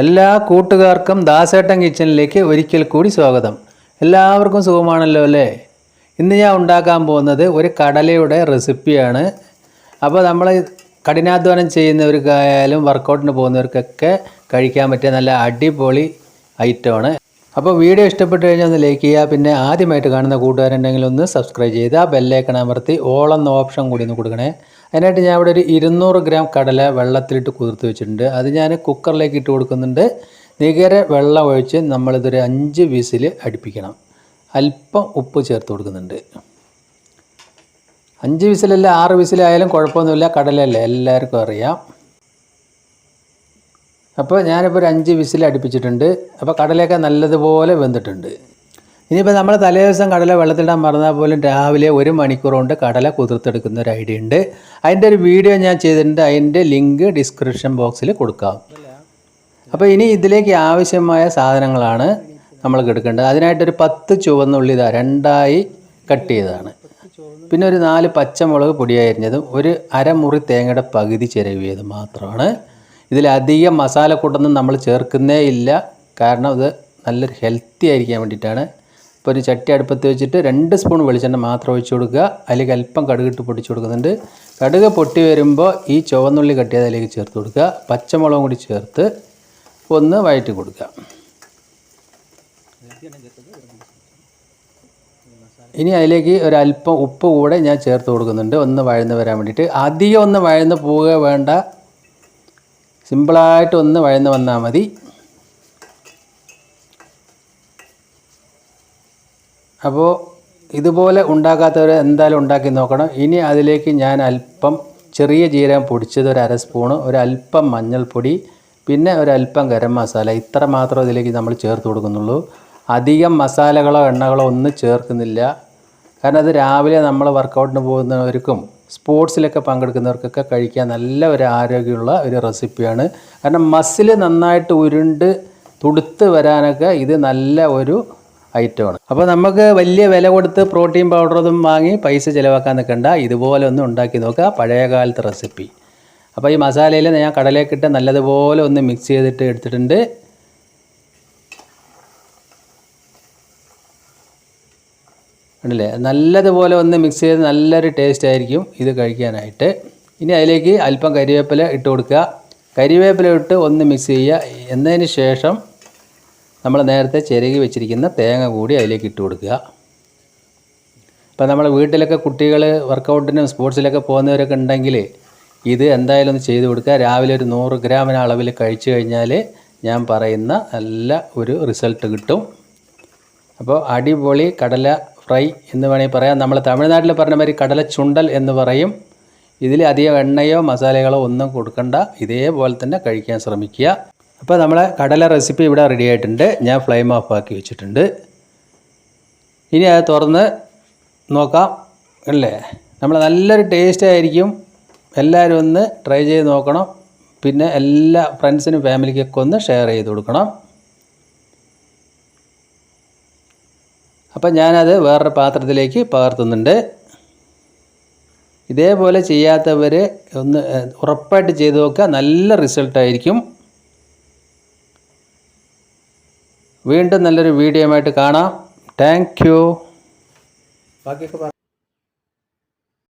എല്ലാ കൂട്ടുകാർക്കും ദാസേട്ടൻ കിച്ചണിലേക്ക് ഒരിക്കൽ കൂടി സ്വാഗതം. എല്ലാവർക്കും സുഖമാണല്ലോ അല്ലേ? ഇന്ന് ഞാൻ ഉണ്ടാക്കാൻ പോകുന്നത് ഒരു കടലയുടെ റെസിപ്പിയാണ്. അപ്പോൾ നമ്മൾ കഠിനാധ്വാനം ചെയ്യുന്നവർക്കായാലും വർക്കൗട്ടിന് പോകുന്നവർക്കൊക്കെ കഴിക്കാൻ പറ്റിയ നല്ല അടിപൊളി ഐറ്റമാണ്. അപ്പോൾ വീഡിയോ ഇഷ്ടപ്പെട്ട് കഴിഞ്ഞാൽ ഒന്ന് ലൈക്ക് ചെയ്യുക. പിന്നെ ആദ്യമായിട്ട് കാണുന്ന കൂട്ടുകാരുണ്ടെങ്കിൽ ഒന്ന് സബ്സ്ക്രൈബ് ചെയ്ത് ആ ബെല്ലൈക്കൺ അമർത്തി ഓൾ എന്ന ഓപ്ഷൻ കൂടി ഒന്ന് കൊടുക്കണേ. അതിനായിട്ട് ഞാൻ ഇവിടെ ഒരു ഇരുന്നൂറ് ഗ്രാം കടല വെള്ളത്തിലിട്ട് കുതിർത്ത് വെച്ചിട്ടുണ്ട്. അത് ഞാൻ കുക്കറിലേക്ക് ഇട്ട് കൊടുക്കുന്നുണ്ട്. നികര വെള്ളം ഒഴിച്ച് നമ്മളിതൊരു അഞ്ച് വിസിൽ അടുപ്പിക്കണം. അല്പം ഉപ്പ് ചേർത്ത് കൊടുക്കുന്നുണ്ട്. അഞ്ച് വിസിലല്ല ആറ് വിസിലായാലും കുഴപ്പമൊന്നുമില്ല. കടലല്ലേ എല്ലാവർക്കും അറിയാം. അപ്പോൾ ഞാനിപ്പോൾ ഒരു അഞ്ച് വിസിൽ അടുപ്പിച്ചിട്ടുണ്ട്. അപ്പോൾ കടലയൊക്കെ നല്ലതുപോലെ വെന്തിട്ടുണ്ട്. ഇനിയിപ്പോൾ നമ്മൾ തലേ ദിവസം കടല വെള്ളത്തിലിടാൻ മറന്നാൽ പോലും രാവിലെ ഒരു മണിക്കൂർ കൊണ്ട് കടല കുതിർത്തെടുക്കുന്ന ഒരു ഐഡിയ ഉണ്ട്. അതിന്റെ ഒരു വീഡിയോ ഞാൻ ചെയ്തിട്ടുണ്ട്. അതിന്റെ ലിങ്ക് ഡിസ്ക്രിപ്ഷൻ ബോക്സിൽ കൊടുക്കാം. അപ്പോൾ ഇനി ഇതിലേക്ക് ആവശ്യമായ സാധനങ്ങളാണ് നമ്മൾ എടുക്കേണ്ടത്. അതിനായിട്ടൊരു പത്ത് ചുവന്നുള്ളി ഇതാ രണ്ടായി കട്ട് ചെയ്തതാണ്. പിന്നെ ഒരു നാല് പച്ചമുളക് പൊടിയായിരുന്നതും ഒരു അരമുറി തേങ്ങയുടെ പകുതി ചിരവിയത് മാത്രമാണ്. ഇതിലധികം മസാലക്കൂട്ടൊന്നും നമ്മൾ ചേർക്കുന്നേ ഇല്ല. കാരണം ഇത് നല്ലൊരു ഹെൽത്തി ആയിരിക്കാൻ വേണ്ടിയിട്ടാണ്. ഇപ്പോൾ ഒരു ചട്ടി അടുപ്പത്ത് വെച്ചിട്ട് രണ്ട് സ്പൂൺ വെളിച്ചെണ്ണ മാത്രം ഒഴിച്ച് കൊടുക്കുക. അതിലേക്ക് അല്പം കടുകിട്ട് പൊട്ടിച്ച് കൊടുക്കുന്നുണ്ട്. കടുക് പൊട്ടി വരുമ്പോൾ ഈ ചുവന്നുള്ളി കട്ടിയത് അതിലേക്ക് ചേർത്ത് കൊടുക്കുക. പച്ചമുളകും കൂടി ചേർത്ത് ഒന്ന് വഴറ്റി കൊടുക്കുക. ഇനി അതിലേക്ക് ഒരല്പം ഉപ്പ് കൂടെ ഞാൻ ചേർത്ത് കൊടുക്കുന്നുണ്ട്. ഒന്ന് വഴന്ന് വരാൻ വേണ്ടിയിട്ട്. അധികം ഒന്ന് വഴന്ന് പോവുക വേണ്ട. സിമ്പിളായിട്ട് ഒന്ന് വഴന്ന് വന്നാൽ മതി. അപ്പോൾ ഇതുപോലെ ഉണ്ടാക്കാത്തവർ എന്തായാലും ഉണ്ടാക്കി നോക്കണം. ഇനി അതിലേക്ക് ഞാൻ അല്പം ചെറിയ ജീരകം പൊടിച്ചത് ഒരു അര സ്പൂണ് ഒരല്പം മഞ്ഞൾപ്പൊടി പിന്നെ ഒരല്പം ഗരം മസാല. ഇത്ര മാത്രം ഇതിലേക്ക് നമ്മൾ ചേർത്ത് കൊടുക്കുന്നുള്ളൂ. അധികം മസാലകളോ എണ്ണകളോ ഒന്നും ചേർക്കുന്നില്ല. കാരണം അത് രാവിലെ നമ്മൾ വർക്കൗട്ടിന് പോകുന്നവർക്കും സ്പോർട്സിലൊക്കെ പങ്കെടുക്കുന്നവർക്കൊക്കെ കഴിക്കാൻ നല്ല ഒരു ആരോഗ്യമുള്ള ഒരു റെസിപ്പിയാണ്. കാരണം മസിൽ നന്നായിട്ട് ഉരുണ്ട് തുടുത്ത് വരാനൊക്കെ ഇത് നല്ല ഒരു ഐറ്റമാണ്. അപ്പോൾ നമുക്ക് വലിയ വില കൊടുത്ത് പ്രോട്ടീൻ പൗഡറും വാങ്ങി പൈസ ചിലവാക്കാൻ നിൽക്കണ്ട. ഇതുപോലെ ഒന്ന് ഉണ്ടാക്കി നോക്കുക. പഴയ കാലത്തെ റെസിപ്പി. അപ്പോൾ ഈ മസാലയിൽ ഞാൻ കടലേക്കിട്ട് നല്ലതുപോലെ ഒന്ന് മിക്സ് ചെയ്തിട്ട് എടുത്തിട്ടുണ്ട്. ഉണ്ടല്ലേ നല്ലതുപോലെ ഒന്ന് മിക്സ് ചെയ്ത് നല്ലൊരു ടേസ്റ്റ് ആയിരിക്കും ഇത് കഴിക്കാനായിട്ട്. ഇനി അതിലേക്ക് അല്പം കരിവേപ്പില ഇട്ട് കൊടുക്കുക. കരിവേപ്പില ഇട്ട് ഒന്ന് മിക്സ് ചെയ്യുക. എന്നതിന് ശേഷം നമ്മൾ നേരത്തെ ചിരകി വെച്ചിരിക്കുന്ന തേങ്ങ കൂടി അതിലേക്ക് ഇട്ട് കൊടുക്കുക. അപ്പോൾ നമ്മൾ വീട്ടിലൊക്കെ കുട്ടികൾ വർക്കൗട്ടിനും സ്പോർട്സിലൊക്കെ പോകുന്നവരൊക്കെ ഉണ്ടെങ്കിൽ ഇത് എന്തായാലും ഒന്ന് ചെയ്ത് കൊടുക്കുക. രാവിലെ ഒരു നൂറ് ഗ്രാമിന് അളവിൽ കഴിച്ചു കഴിഞ്ഞാൽ ഞാൻ പറയുന്ന നല്ല ഒരു റിസൾട്ട് കിട്ടും. അപ്പോൾ അടിപൊളി കടല ഫ്രൈ എന്ന് വേണമെങ്കിൽ പറയാം. നമ്മൾ തമിഴ്നാട്ടിൽ പറഞ്ഞ മാതിരി കടല ചുണ്ടൽ എന്ന് പറയും. ഇതിൽ അധികം എണ്ണയോ മസാലകളോ ഒന്നും കൊടുക്കണ്ട. ഇതേപോലെ തന്നെ കഴിക്കാൻ ശ്രമിക്കുക. അപ്പോൾ നമ്മളെ കടല റെസിപ്പി ഇവിടെ റെഡി ആയിട്ടുണ്ട്. ഞാൻ ഫ്ലെയിം ഓഫ് ആക്കി വെച്ചിട്ടുണ്ട്. ഇനി അത് തുറന്ന് നോക്കാം അല്ലേ? നമ്മൾ നല്ലൊരു ടേസ്റ്റ് ആയിരിക്കും. എല്ലാവരും ഒന്ന് ട്രൈ ചെയ്ത് നോക്കണം. പിന്നെ എല്ലാ ഫ്രണ്ട്സിനും ഫാമിലിക്കൊക്കെ ഒന്ന് ഷെയർ ചെയ്ത് കൊടുക്കണം. അപ്പം ഞാനത് വേറൊരു പാത്രത്തിലേക്ക് പകർത്തുന്നുണ്ട്. ഇതേപോലെ ചെയ്യാത്തവർ ഒന്ന് ഉറപ്പായിട്ട് ചെയ്ത് നോക്കുക. നല്ല റിസൾട്ടായിരിക്കും വീണ്ടും നല്ലൊരു വീഡിയോ ആയിട്ട് കാണാം താങ്ക് യു ബാക്കിയൊക്കെ